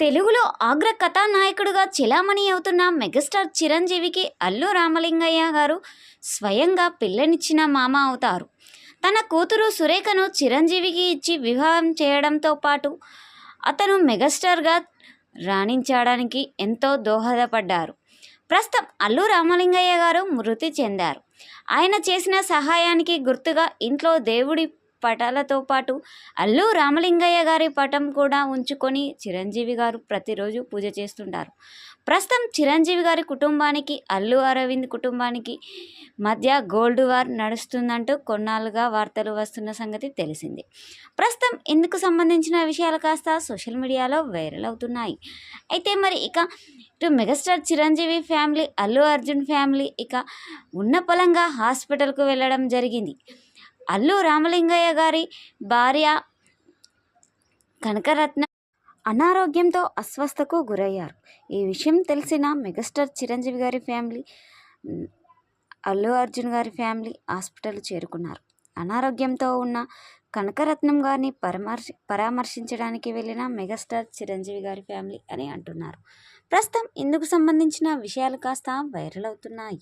తెలుగులో అగ్ర కథానాయకుడుగా చిలామణి అవుతున్న మెగాస్టార్ చిరంజీవికి అల్లు రామలింగయ్య గారు స్వయంగా పిల్లనిచ్చిన మామ అవుతారు. తన కూతురు సురేఖను చిరంజీవికి ఇచ్చి వివాహం చేయడంతో పాటు అతను మెగాస్టార్గా రాణించడానికి ఎంతో దోహదపడ్డారు. ప్రస్తుతం అల్లు రామలింగయ్య గారు మృతి చెందారు. ఆయన చేసిన సహాయానికి గుర్తుగా ఇంట్లో దేవుడి పటాలతో పాటు అల్లు రామలింగయ్య గారి పటం కూడా ఉంచుకొని చిరంజీవి గారు ప్రతిరోజు పూజ చేస్తుంటారు. ప్రస్తుతం చిరంజీవి గారి కుటుంబానికి అల్లు అరవింద్ కుటుంబానికి మధ్య గోల్డ్ వార్ నడుస్తుందంటూ కొన్నాళ్ళుగా వార్తలు వస్తున్న సంగతి తెలిసింది. ప్రస్తుతం ఇందుకు సంబంధించిన విషయాలు కాస్త సోషల్ మీడియాలో వైరల్ అవుతున్నాయి. అయితే మరి ఇక ఇటు megastar Chiranjeevi family Allu Arjun family ఇక ఉన్న పొలంగా హాస్పిటల్కు వెళ్ళడం జరిగింది. అల్లు రామలింగయ్య గారి భార్య కనకరత్న అనారోగ్యంతో అస్వస్థకు గురయ్యారు. ఈ విషయం తెలిసిన మెగాస్టార్ చిరంజీవి గారి ఫ్యామిలీ అల్లు అర్జున్ గారి ఫ్యామిలీ హాస్పిటల్ చేరుకున్నారు. అనారోగ్యంతో ఉన్న కనకరత్నం గారిని పరామర్శ పరామర్శించడానికి వెళ్ళిన మెగాస్టార్ చిరంజీవి గారి ఫ్యామిలీ అని అంటున్నారు. ప్రస్తుతం ఇందుకు సంబంధించిన విషయాలు కాస్త వైరల్ అవుతున్నాయి.